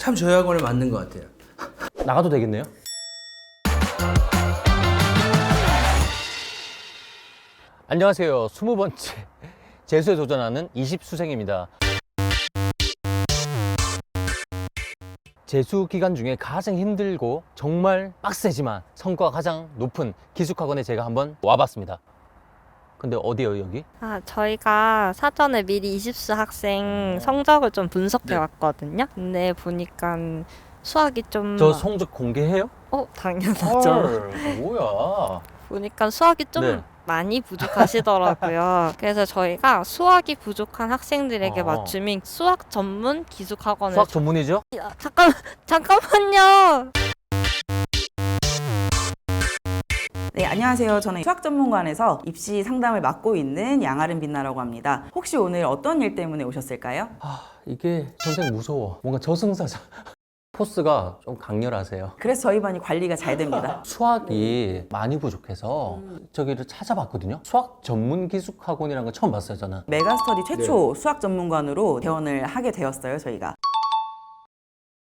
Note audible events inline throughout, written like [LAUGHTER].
참 저희 학원에 맞는 것 같아요. 나가도 되겠네요. 안녕하세요. 20번째 [LAUGHS] 재수에 도전하는 20수생입니다. 재수 기간 중에 가장 힘들고 정말 빡세지만 성과가 가장 높은 기숙학원에 제가 한번 와봤습니다. 근데 어디예요 여기? 아, 저희가 사전에 미리 20수 학생 성적을 좀 분석해 왔거든요. 근데 보니까 수학이 좀 저 성적 공개해요? 어, 당연하죠. 헐, [LAUGHS] 뭐야? 보니까 수학이 좀 네. 많이 부족하시더라고요. [LAUGHS] 그래서 저희가 수학이 부족한 학생들에게 어. 맞춤인 수학 전문 기숙 학원을 수학 전문이죠? 야, 잠깐 잠깐만요. 네, 안녕하세요. 저는 수학 전문관에서 입시 상담을 맡고 있는 양아름 빛나라고 합니다. 혹시 오늘 어떤 일 때문에 오셨을까요? 아 이게 전생 무서워. 뭔가 저승사자. [LAUGHS] 포스가 좀 강렬하세요. 그래서 저희 반이 관리가 잘 됩니다. [LAUGHS] 수학이 많이 부족해서 저기를 찾아봤거든요. 수학 전문 기숙 학원이라는 거 처음 봤어요, 저는. 메가스터디 최초 수학 전문관으로 개원을 하게 되었어요, 저희가.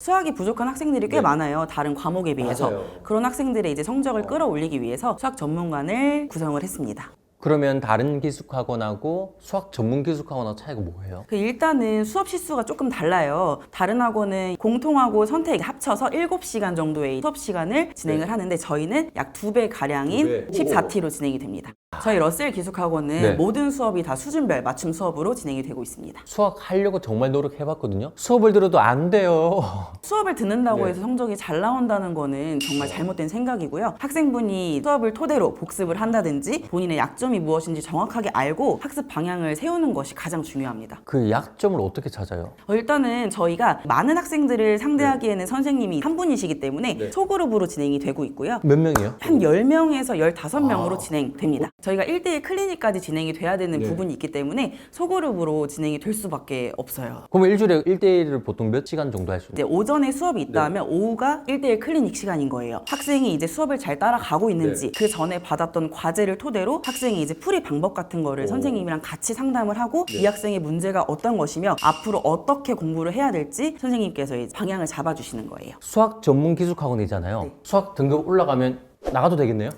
수학이 부족한 학생들이 꽤 네. 많아요. 다른 과목에 비해서. 맞아요. 그런 학생들의 이제 성적을 끌어올리기 위해서 수학 전문관을 구성을 했습니다. 그러면 다른 기숙 학원하고 수학 전문 기숙 학원하고 차이가 뭐예요? 그 일단은 수업 시수가 조금 달라요. 다른 학원은 공통하고 선택 합쳐서 7시간 정도의 수업 시간을 진행을 하는데 저희는 약 두 배 가량인 네. 두 배. 14T로 진행이 됩니다. 저희 러셀 기숙학원은 네. 모든 수업이 다 수준별 맞춤 수업으로 진행이 되고 있습니다. 수학 하려고 정말 노력해봤거든요. 수업을 들어도 안 돼요. [LAUGHS] 수업을 듣는다고 네. 해서 성적이 잘 나온다는 거는 정말 잘못된 생각이고요. 학생분이 수업을 토대로 복습을 한다든지 본인의 약점 이 무엇인지 정확하게 알고 학습 방향을 세우는 것이 가장 중요합니다. 그 약점을 어떻게 찾아요? 어, 일단은 저희가 많은 학생들을 상대하기에는 선생님이 한 분이시기 때문에 소그룹으로 진행이 되고 있고요. 몇 명이요? 한 10명에서 15명으로 진행됩니다. 저희가 1대1 클리닉까지 진행이 돼야 되는 부분이 있기 때문에 소그룹으로 진행이 될 수밖에 없어요. 그럼 일주일에 1대1을 보통 몇 시간 정도 할 수 이제 있나요? 오전에 수업이 있다면 오후가 1대1 클리닉 시간인 거예요. 학생이 이제 수업을 잘 따라가고 있는지 그 전에 받았던 과제를 토대로 학생이 이제 풀이 방법 같은 거를 선생님이랑 같이 상담을 하고 이 학생의 문제가 어떤 것이며 앞으로 어떻게 공부를 해야 될지 선생님께서 이제 방향을 잡아주시는 거예요. 수학 전문 기숙 학원이잖아요. 네. 수학 등급 올라가면 나가도 되겠네요?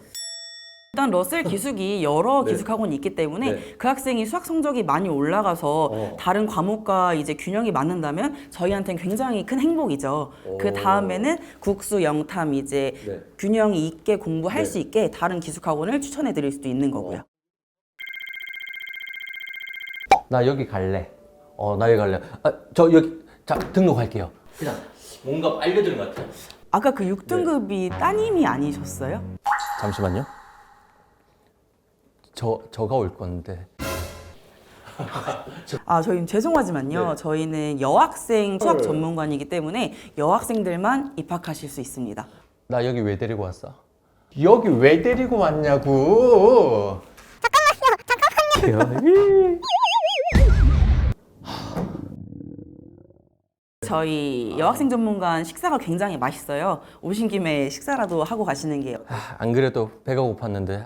일단 러셀 [LAUGHS] 기숙이 여러 기숙 학원이 있기 때문에 네. 그 학생이 수학 성적이 많이 올라가서 어. 다른 과목과 이제 균형이 맞는다면 저희한테는 굉장히 큰 행복이죠. 그 다음에는 국수 영탐 이제 네. 균형이 있게 공부할 네. 수 있게 다른 기숙 학원을 추천해 드릴 수도 있는 거고요. 나 여기 갈래. 어, 나 여기 갈래. 아, 저 여기 자 등록할게요. 그냥 뭔가 알려드린 것 같아요. 아까 그 6등급이 따님이 아니셨어요? 잠시만요. 저 저가 올 건데. 아, 저희는 죄송하지만요. 네. 저희는 여학생 수학 전문관이기 때문에 여학생들만 입학하실 수 있습니다. 나 여기 왜 데리고 왔어? 여기 왜 데리고 왔냐고. 잠깐만요. 잠깐만요. [LAUGHS] 저희 여학생 전문관 식사가 굉장히 맛있어요. 오신 김에 식사라도 하고 가시는 게 아, 안 그래도 배가 고팠는데.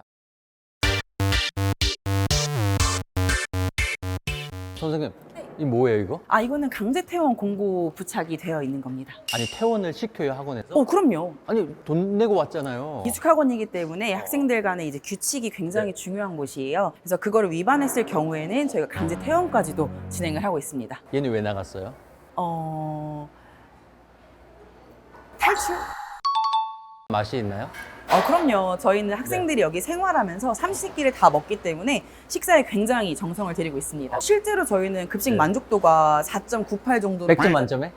선생님, 이 뭐예요 이거? 아 이거는 강제 퇴원 공고 부착이 되어 있는 겁니다. 아니 퇴원을 시켜요 학원에서? 어 그럼요. 아니 돈 내고 왔잖아요. 기숙학원이기 때문에 학생들 간의 이제 규칙이 굉장히 중요한 곳이에요. 그래서 그거를 위반했을 경우에는 저희가 강제 퇴원까지도 진행을 하고 있습니다. 얘는 왜 나갔어요? 어 탈출? 맛이 있나요? 어 그럼요. 저희는 학생들이 여기 생활하면서 삼식기를 다 먹기 때문에 식사에 굉장히 정성을 들이고 있습니다. 실제로 저희는 급식 네. 만족도가 4.98 정도로 100점 만점에?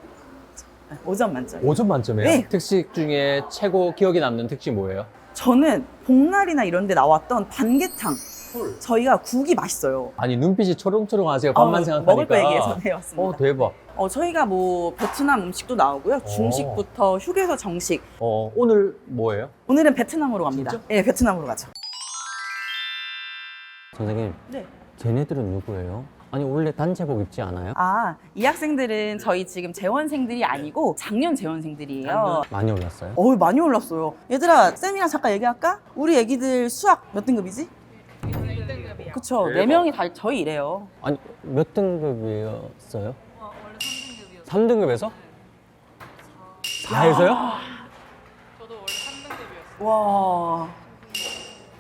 5점 만점. 5점 만점에요? 네. 특식 중에 최고 기억에 남는 특식 뭐예요? 저는 복날이나 이런 데 나왔던 반개탕. 저희가 국이 맛있어요. 아니 눈빛이 초롱초롱하세요. 밥만 어, 생각하니까. 먹을 거 얘기해서 해왔습니다. 어 대박. 어, 저희가 뭐 베트남 음식도 나오고요. 중식부터 휴게소 정식. 어 오늘 뭐예요? 오늘은 베트남으로 갑니다. 진짜? 네, 베트남으로 가죠. 선생님, 네. 쟤네들은 누구예요? 아니 원래 단체복 입지 않아요? 아, 이 학생들은 저희 지금 재원생들이 아니고 작년 재원생들이에요. 많이 올랐어요? 어우, 많이 올랐어요. 얘들아, 쌤이랑 잠깐 얘기할까? 우리 애기들 수학 몇 등급이지? 1등급이요. 그쵸. 네 명이 다 저희 이래요. 아니 몇 등급이었어요? 원래 3등급이었어요. 3등급에서? 4에서요? 저도 원래 3등급이었어요. 와.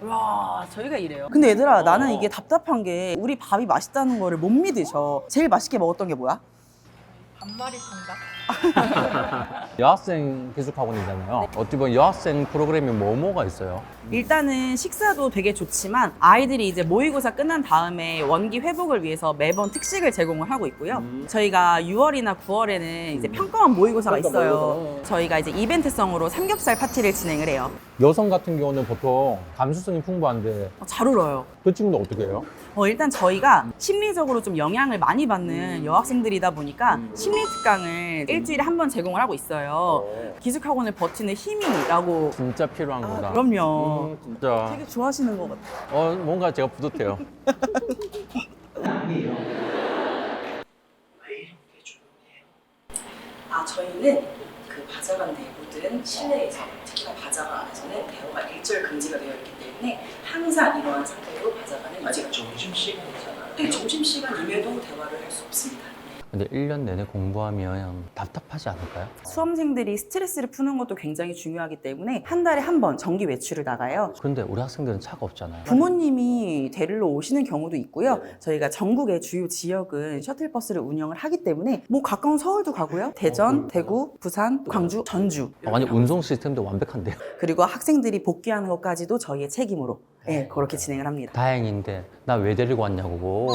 와, 저희가 이래요. 근데 얘들아, 나는 이게 답답한 게 우리 밥이 맛있다는 거를 못 믿으셔. 제일 맛있게 먹었던 게 뭐야? 반마리 통닭? [LAUGHS] 여학생 기숙학원이잖아요. 어떻게 보면 여학생 프로그램이 뭐뭐가 있어요? 일단은 식사도 되게 좋지만 아이들이 이제 모의고사 끝난 다음에 원기 회복을 위해서 매번 특식을 제공을 하고 있고요. 저희가 6월이나 9월에는 이제 평가원 모의고사가 있어요. 저희가 이제 이벤트성으로 삼겹살 파티를 진행을 해요. 여성 같은 경우는 보통 감수성이 풍부한데 어, 잘 울어요. 그 친구는 어떻게 해요? 어, 일단 저희가 심리적으로 좀 영향을 많이 받는 여학생들이다 보니까 심리 특강을 일주일에 한 번 제공을 하고 있어요. 기숙학원을 버티는 힘이라고. 진짜 필요한 아, 거다. 그럼요. 음, 진짜. 되게 좋아하시는 것 같아요. 어, 뭔가 제가 뿌듯해요. [LAUGHS] 아 저희는 그 바자관 내부든 실내에서 특히나 바자관 안에서는 대화가 일절 금지가 되어 있기 때문에 항상 이러한 상태로 바자관을 아직 점심 시간이잖아요. 네, 점심 시간임에도 대화를 할 수 없습니다. 근데 1년 내내 공부하면 답답하지 않을까요? 수험생들이 스트레스를 푸는 것도 굉장히 중요하기 때문에 한 달에 한 번 정기 외출을 나가요. 근데 우리 학생들은 차가 없잖아요. 부모님이 데리러 오시는 경우도 있고요. 저희가 전국의 주요 지역은 셔틀버스를 운영을 하기 때문에 뭐 가까운 서울도 가고요. 대전, 대구, 부산, 광주, 전주. 어, 아니 운송 시스템도 완벽한데요. 그리고 학생들이 복귀하는 것까지도 저희의 책임으로 예, 그렇게 진행을 합니다. 다행인데 나 왜 데리고 왔냐고.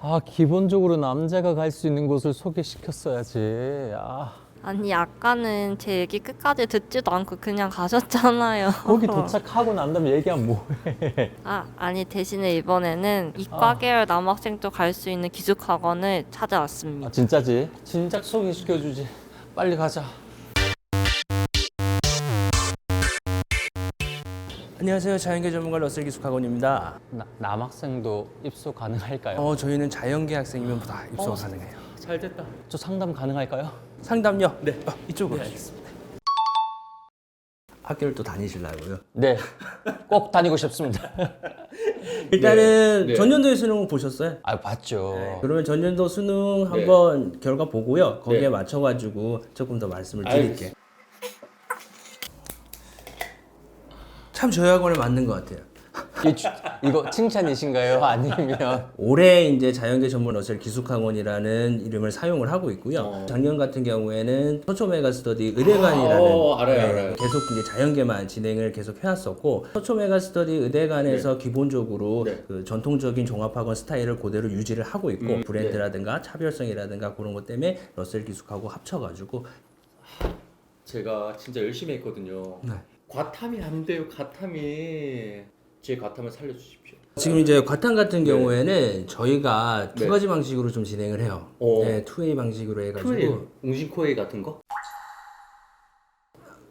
아 기본적으로 남자가 갈 수 있는 곳을 소개시켰어야지. 아 아니 아까는 제 얘기 끝까지 듣지도 않고 그냥 가셨잖아요. 거기 [LAUGHS] 도착하고 난 다음에 얘기하면 뭐해? 아 아니 대신에 이번에는 이과 아. 계열 남학생도 갈 수 있는 기숙학원을 찾아왔습니다. 아 진짜지? 진작 소개시켜주지. 빨리 가자. 안녕하세요. 자연계 전문가 러셀 기숙학원입니다. 나, 남학생도 입소 가능할까요? 어, 저희는 자연계 학생이면 다 입소가 가능해요. 잘 됐다. 저 상담 가능할까요? 상담요? 네. 어, 이쪽으로 하겠습니다. 학교를 또 다니시려고요? 네, 꼭 다니고 싶습니다. [LAUGHS] 일단은 네. 전년도의 수능 보셨어요? 아 봤죠. 그러면 전년도 수능 한번 결과 보고요. 거기에 네. 맞춰가지고 조금 더 말씀을 드릴게요. 참 저희 학원에 맞는 것 같아요. 이 주- 이거 칭찬이신가요? [LAUGHS] 아니면 올해 이제 자연계 전문 러셀 기숙학원이라는 이름을 사용을 하고 있고요. 작년 같은 경우에는 서초 메가 스터디 의대관이라는 어, 알아요, 네, 알아요. 계속 이제 자연계만 진행을 계속 해왔었고 서초 메가 스터디 의대관에서 네. 기본적으로 그 전통적인 종합학원 스타일을 그대로 유지를 하고 있고 음, 브랜드라든가 차별성이라든가 그런 것 때문에 러셀 기숙하고 합쳐가지고 제가 진짜 열심히 했거든요. 네. 과탐이 안 돼요. 과탐이 제 과탐을 살려주십시오. 지금 이제 과탐 같은 경우에는 저희가 두 네. 가지 방식으로 좀 진행을 해요. 어. 네, 2A 방식으로 해가지고 코에 웅신 코에 같은 거?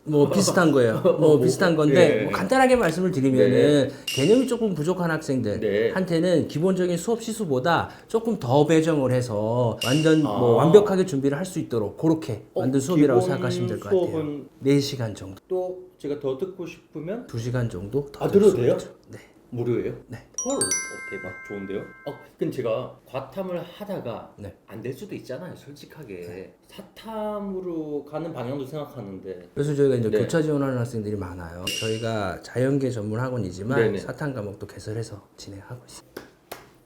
뭐 비슷한 거예요. [LAUGHS] 뭐 비슷한 건데 예. 뭐 간단하게 말씀을 드리면은 개념이 조금 부족한 네. 학생들한테는 기본적인 수업 시수보다 조금 더 배정을 해서 완전 아. 뭐 완벽하게 준비를 할 수 있도록 그렇게 어, 만든 수업이라고 기본 생각하시면 될 것 같아요. 수업은 4시간 정도, 또 제가 더 듣고 싶으면 2시간 정도 더 아, 들어도 수 돼요? 네. 무료예요? 네. 헐, 어, 대박, 좋은데요? 어, 근데 제가 과탐을 하다가 네. 안 될 수도 있잖아요, 솔직하게. 사탐으로 가는 방향도 생각하는데. 그래서 저희가 이제 네. 교차 지원하는 학생들이 많아요. 저희가 자연계 전문 학원이지만 네네. 사탄 과목도 개설해서 진행하고 있어요.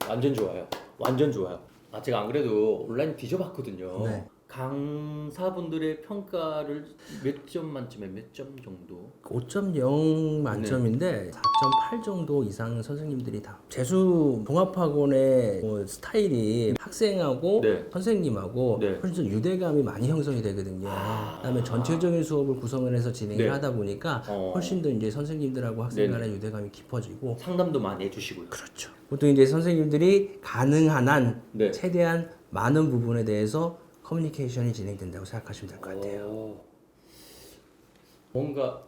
완전 좋아요. 완전 좋아요. 아 제가 안 그래도 온라인 뒤져봤거든요. 네. 강사분들의 평가를 몇 점 만점에 몇 점 정도? 5.0 만점인데 4.8 정도 이상 선생님들이 다 재수 종합학원의 뭐 스타일이 학생하고 네. 선생님하고 네. 훨씬 더 유대감이 많이 형성이 되거든요. 그다음에 전체적인 수업을 구성을 해서 진행을 네. 하다 보니까 어. 훨씬 더 이제 선생님들하고 학생. 간의 유대감이 깊어지고 상담도 많이 해주시고요. 그렇죠. 보통 이제 선생님들이 가능한 한 네. 최대한 많은 부분에 대해서 커뮤니케이션이 진행된다고 생각하시면 될 것 같아요. 오. 뭔가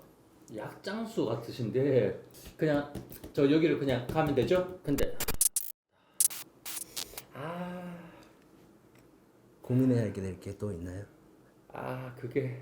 약장수 같으신데 그냥 저 여기를 그냥 가면 되죠? 근데 아, 고민해야 될게또 있나요? 아 그게